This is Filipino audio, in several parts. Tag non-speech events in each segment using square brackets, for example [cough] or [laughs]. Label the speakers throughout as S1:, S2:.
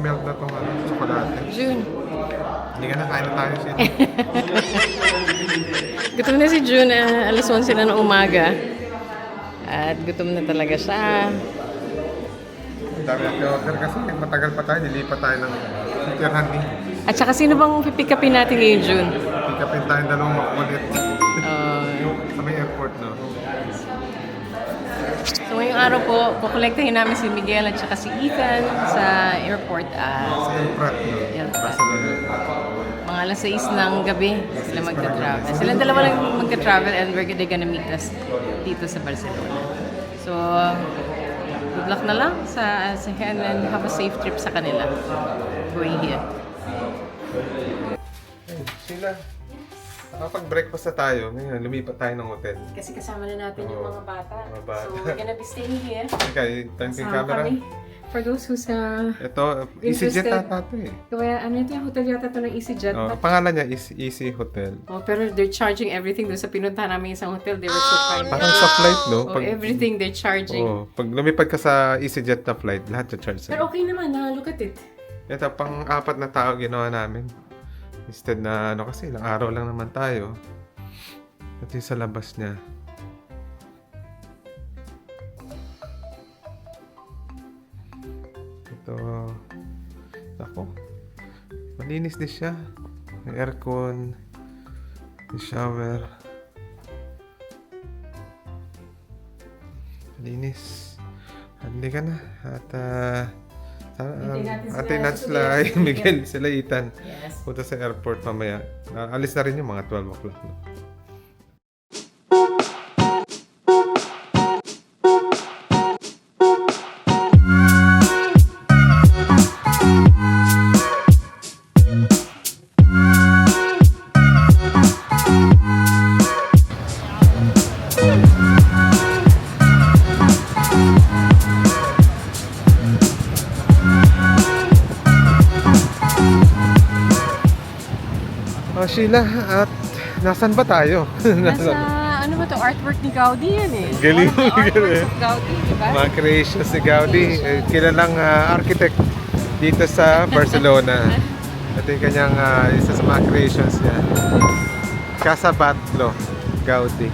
S1: melt na itong ano, chocolate.
S2: June.
S1: Hindi ka na, kain na tayo siya. [laughs]
S2: Gutom na si June. ah, alas 11 na ng umaga. At gutom na talaga siya.
S1: Ang dami natin order kasi matagal pa tayo, nilipat tayo ng titirhan ni.
S2: At saka sino bang pipick upin natin ngayon, June?
S1: Pick upin tayo dalawang makulit
S2: Uh, [laughs]
S1: sa may airport no.
S2: So ngayong araw po, kukolektahin namin si Miguel at saka si Ethan sa airport. ah,
S1: Sa airport
S2: mga alas 6 ng gabi sila magta-travel. Sila dalawa lang magta-travel and we're they're gonna meet us dito sa Barcelona. So, good luck na lang sa sa and have a safe trip sa kanila. Going here.
S1: Hey, Sheila, nakapag-breakfast na tayo. Ngayon, lumipat tayo ng hotel.
S2: Kasi kasama na natin yung mga bata.
S1: Mga bata.
S2: So, we're gonna be staying here.
S1: Okay, yung
S2: Kasama
S1: camera.
S2: kami. For those who's uh,
S1: Ito, EasyJet
S2: Interested.
S1: ata ito eh.
S2: Kaya ano ito yung hotel yata ito ng EasyJet.
S1: Oh, pangalan niya is Easy Hotel.
S2: Oh, pero they're charging everything doon sa pinuntahan namin isang hotel. They were so kind.
S1: Parang sa flight, no?
S2: Oh, everything they're charging.
S1: Oh, pag lumipad ka sa EasyJet na flight, lahat sa charge
S2: Pero
S1: sa'yo.
S2: okay naman, na look at it.
S1: Ito, pang apat na tao ginawa namin. Instead na ano kasi, ilang araw lang naman tayo. Ito yung sa labas niya. Ito. Ako. Malinis din siya. May aircon. May shower. Malinis. Hindi ka na. At uh,
S2: Sila
S1: Ate Nats
S2: sa
S1: la, [laughs]
S2: Miguel.
S1: Sila Ethan.
S2: Yes.
S1: Punta sa airport mamaya. Ah, alis na rin yung mga 12 o'clock. No? Sheila, at nasan ba tayo? [laughs]
S2: Nasa, ano ba to artwork ni Gaudi yan eh.
S1: Galing mo, galing.
S2: Gaudi, di ba?
S1: mga creations ni Gaudi, eh, kilalang ah, architect dito sa [laughs] Barcelona. Ito yung kanyang ah, isa sa mga creations niya. Casa Batlló, Gaudi.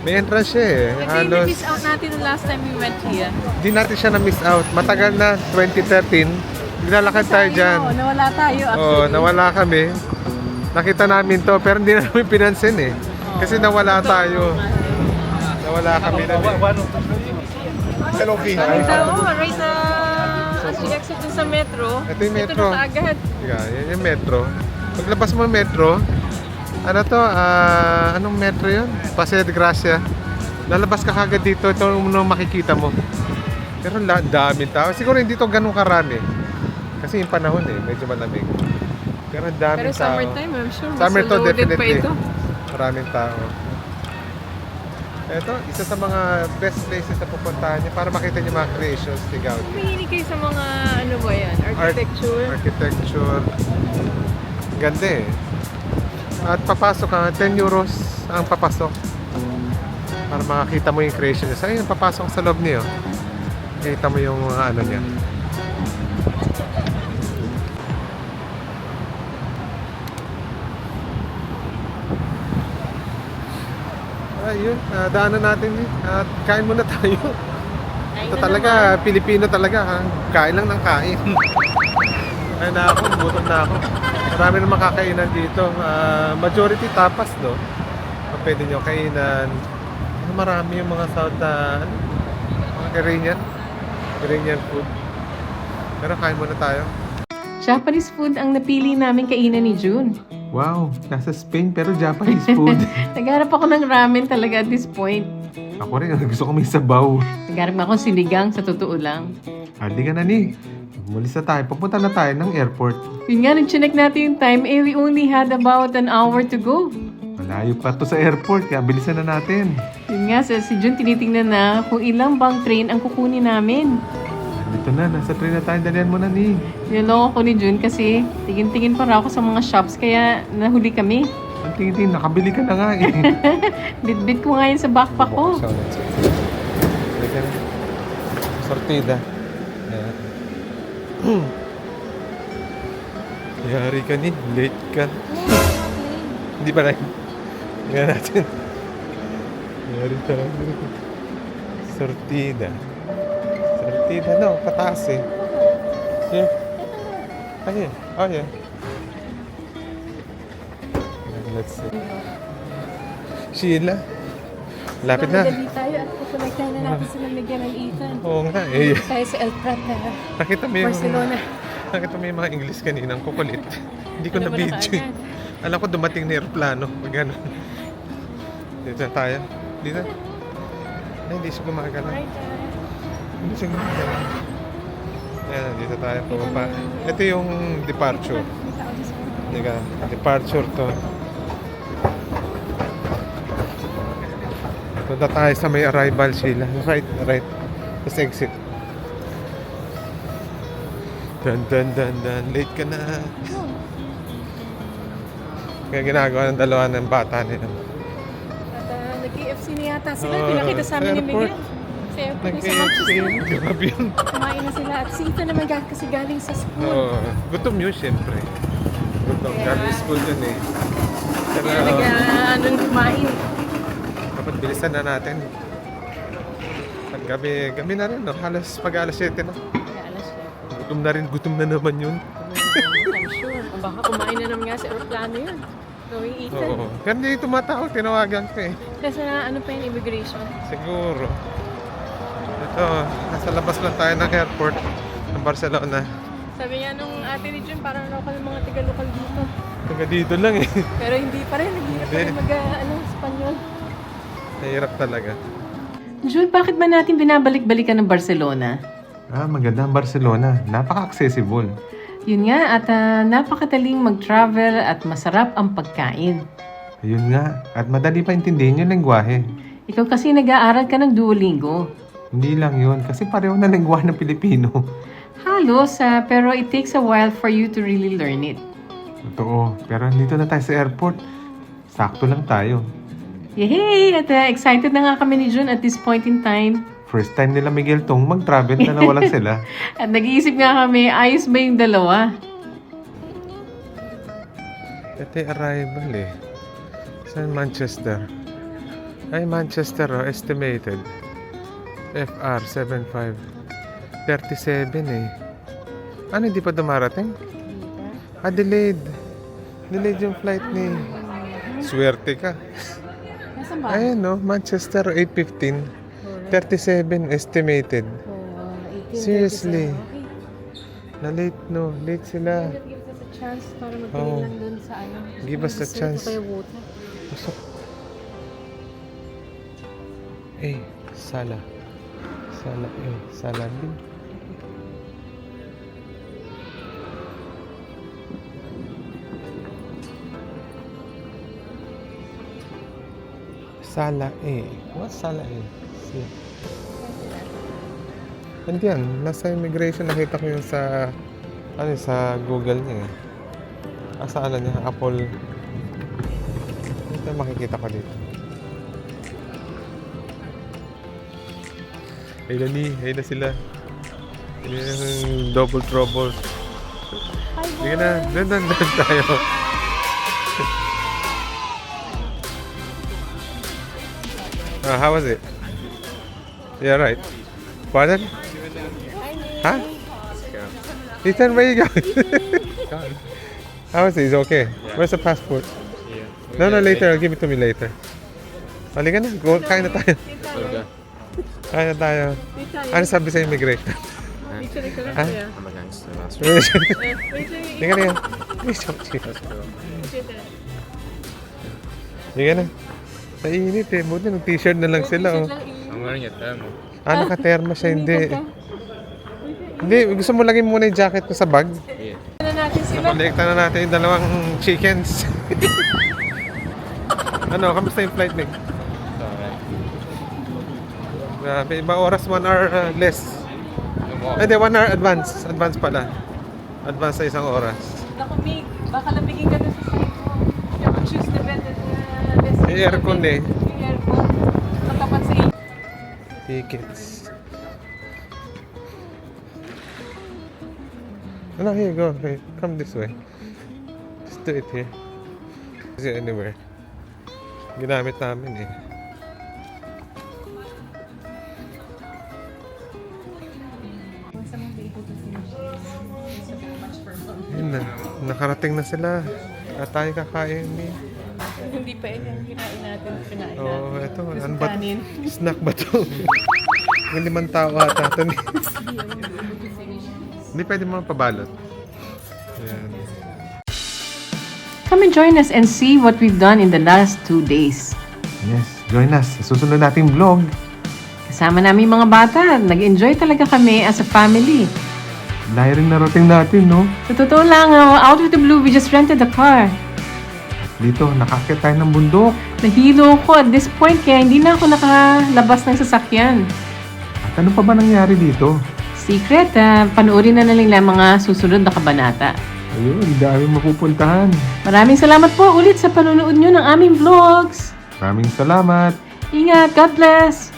S1: May entrance siya eh.
S2: Yung
S1: Halos,
S2: miss out natin the last time we went here.
S1: di natin siya na-miss out. Matagal na, 2013. Dinalakad tayo dyan.
S2: Oo, nawala tayo
S1: Oo,
S2: actually.
S1: nawala kami. Nakita namin to, pero hindi namin pinansin eh. Kasi nawala tayo. Nawala kami na Hello, V.
S2: Oh, right na as you exit dun sa metro.
S1: Ito yung metro.
S2: Ito na agad.
S1: Yeah, yan yung metro. Paglabas mo ng metro, ano to, ah, anong metro yun? Paseo de Gracia. Lalabas ka kagad dito, ito yung unang makikita mo. Pero la, daming tao. Siguro hindi to ganun karami. Kasi yung panahon eh, medyo malamig. Pero ang daming
S2: Pero
S1: tao.
S2: summertime, I'm sure. mas
S1: Summer to,
S2: loaded pa
S1: definitely.
S2: ito.
S1: Maraming tao. Ito, isa sa mga best places na pupuntahan niyo para makita niyo mga creations ni Gaudi.
S2: Mahilig kayo sa mga, ano ba yan, architecture.
S1: Architecture. Ganda eh. At papasok ka, 10 euros ang papasok. Para makakita mo yung creation niya. Ayun, papasok sa loob niyo. Kita mo yung mga ano niya. Ayun, uh, daanan natin eh. At kain muna tayo. Ito talaga, Pilipino talaga. Ha? Kain lang ng kain. [laughs] Ay na ako, gutom na ako. Marami na makakainan dito. Ah, majority tapas, no? Pwede nyo kainan. Marami yung mga South, ah, ano? Mga Iranian. Iranian food. Pero kain muna tayo.
S2: Japanese food ang napili namin kainan ni June.
S1: Wow, nasa Spain pero Japanese food. [laughs]
S2: Nagharap ako ng ramen talaga at this point.
S1: ako rin, [laughs] gusto ko may sabaw.
S2: Nagharap ako sinigang sa totoo lang.
S1: Adi ka na ni. Mulis na tayo. Papunta na tayo ng airport.
S2: Yun nga, nung chinek natin yung time, eh, we only had about an hour to go.
S1: Malayo pa to sa airport, kaya bilisan na natin.
S2: Yun nga, sa si June tinitingnan na kung ilang bang train ang kukunin namin.
S1: Dito na, nasa train na tayo. Dalian mo na ni.
S2: Niloko ko ni June kasi tingin-tingin pa raw ako sa mga shops kaya nahuli kami.
S1: Ang tingin nakabili ka na nga eh. [laughs]
S2: Bit-bit ko nga yun sa backpack ko.
S1: Halika na. Sortida. Ayan. [clears throat] Yari ka ni, late ka. [laughs] Hindi pa rin. Tingnan natin. Yari tayo. Sortida. Sortida, no, pataas eh. Here. Ah, here. Oh, yeah. Let's see. Sheila. Lapit na.
S3: Madali tayo at kukonektahan na natin sila lagyan ng Ethan.
S1: Oo nga eh.
S3: Tayo sa El Prat na
S1: Nakita mo yung,
S3: Barcelona.
S1: nakita mo yung mga English kaninang kukulit. [laughs] Hindi ko na
S3: na
S1: video.
S3: kaagad.
S1: Alam ko dumating na aeroplano. Pag gano'n. Dito na tayo. Dito. Ay, hindi siya gumagalaw.
S3: Right,
S1: siya gumagalaw. Ayan, dito tayo pumapa. Ito yung departure. Teka, departure to. Punta tayo sa may arrival Sheila. Right, right. Tapos exit. Dun, dun, dun, dun. Late ka na. Kaya ginagawa ng dalawa ng bata nila.
S3: At uh, nag-KFC na yata sila.
S1: Oo,
S3: Pinakita sa amin ni. Miguel. Sa
S1: Nag-KFC. Grabe yun.
S3: Kumain na sila. At si Ethan naman ga- kasi galing sa school.
S1: Oo. Gutom yun, syempre. Gutom.
S3: Kaya-
S1: Galing school yun eh. Pero,
S3: Kaya nag, kumain.
S1: dapat bilisan na natin. Pag gabi, gabi na rin, no? Halos pag alas 7 na.
S3: Alas siya.
S1: Gutom na rin, gutom na naman yun.
S3: I'm sure. Baka kumain na naman nga sa aeroplano yun. Going Ethan.
S1: Oo. Kaya hindi tumatawag, tinawagan ko eh.
S3: Kasi na, ano pa yung immigration.
S1: Siguro. Ito, nasa labas lang tayo ng airport ng Barcelona.
S3: Sabi niya nung ate ni Jun, parang local mga tiga-local dito.
S1: Taga dito lang eh.
S3: Pero hindi pa rin. Hindi pa rin mag, uh, ano, Espanyol.
S1: Nahirap talaga.
S2: Jun, bakit ba natin binabalik-balikan ng Barcelona?
S1: Ah, maganda ang Barcelona. Napaka-accessible.
S2: Yun nga, at ah, napakadaling mag-travel at masarap ang pagkain.
S1: Ayun nga. At madali pa intindihin yung lengguwahe.
S2: Ikaw kasi nag-aaral ka ng Duolingo.
S1: Hindi lang yun. Kasi pareho na lengguwahe ng Pilipino.
S2: Halos, ah, pero it takes a while for you to really learn it.
S1: Totoo. Pero dito na tayo sa airport. Sakto lang tayo.
S2: Yay! At ah, excited na nga kami ni Jun at this point in time.
S1: First time nila Miguel tong mag-travel na nawalan [laughs] sila.
S2: At nag-iisip nga kami, ayos ba yung dalawa?
S1: Ito arrival eh. Saan Manchester? Ay, Manchester oh, estimated. FR 75. 37 eh. Ano, hindi pa dumarating? Ah, delayed. Delayed yung flight ni... Swerte ka.
S3: Nasaan ba?
S1: Ayun no, Manchester 8.15. 37 estimated.
S3: Oh, 1837.
S1: Seriously? Na late no, late sila.
S3: Give us a chance para lang dun sa ano.
S1: Give us a
S3: Gusto
S1: chance.
S3: pa yung water.
S1: Pasok. Eh, sala. Sala, eh, sala din. Sala eh. What sala eh? Si. Andiyan, nasa immigration nakita ko yung sa ano sa Google niya eh. Ah, sa ano niya, Apple ito makikita ko dito. Ay na ni, ay na sila. Ay na yung double trouble. Sige na, doon, doon, doon tayo. Ah, how was it? Yeah, right. Pardon? Huh? Ethan, where you going? [laughs] how was it? It's okay. Where's the passport? No, no, later. Give it to me later. Halika na. Go, kain na tayo. Kain na tayo. Ano sabi sa immigration?
S3: Picture ko lang
S1: Ah?
S3: kuya.
S4: I'm a gangster, that's
S3: wait, wait,
S1: Halika na yan.
S3: Wait.
S1: Halika na. Nainit eh. Buti ng t-shirt na lang sila. Oh.
S4: I'm wearing a thermal.
S1: Ah, naka-therma siya. Hindi. Hindi. Gusto mo lagay muna yung jacket ko sa bag?
S4: Yeah.
S3: na natin sila.
S1: Nakolekta na natin yung dalawang chickens. [laughs] ano, kamusta yung flight, Nick? Grabe, iba oras, one hour uh, less.
S4: No more.
S1: Ay, di, one hour advance. Advance pala. Advance sa isang oras.
S3: Naku, Mig, baka lamigin ka doon sa side mo. You to choose the better uh, destination.
S1: May aircon eh.
S3: May aircon. Matapat sa inyo.
S1: Tickets. No, here, go. Okay, come this way. Just do it here. Is it anywhere? Ginamit namin eh. Yun na, nakarating na sila. At tayo kakain eh.
S3: Hindi pa yun yung kinain natin. Kinain
S1: Oo, oh, ito. Ano ba?
S3: kanin.
S1: Snack ba to? Yung limang tao ata ito. Hindi pwede mga pabalot. Ayan.
S2: Come and join us and see what we've done in the last two days.
S1: Yes, join us. Susunod nating vlog.
S2: Kasama namin mga bata. Nag-enjoy talaga kami as a family.
S1: Layo rin narating natin, no?
S2: Sa totoo lang, uh, out of the blue, we just rented a car.
S1: Dito, nakakit tayo ng bundok.
S2: Nahilo ko at this point kaya hindi na ako nakalabas ng sasakyan.
S1: At ano pa ba nangyari dito?
S2: Secret, ah, panoorin na nila mga susunod na kabanata.
S1: Ayun, dami mapupuntahan.
S2: Maraming salamat po ulit sa panonood nyo ng aming vlogs.
S1: Maraming salamat.
S2: Ingat, God bless!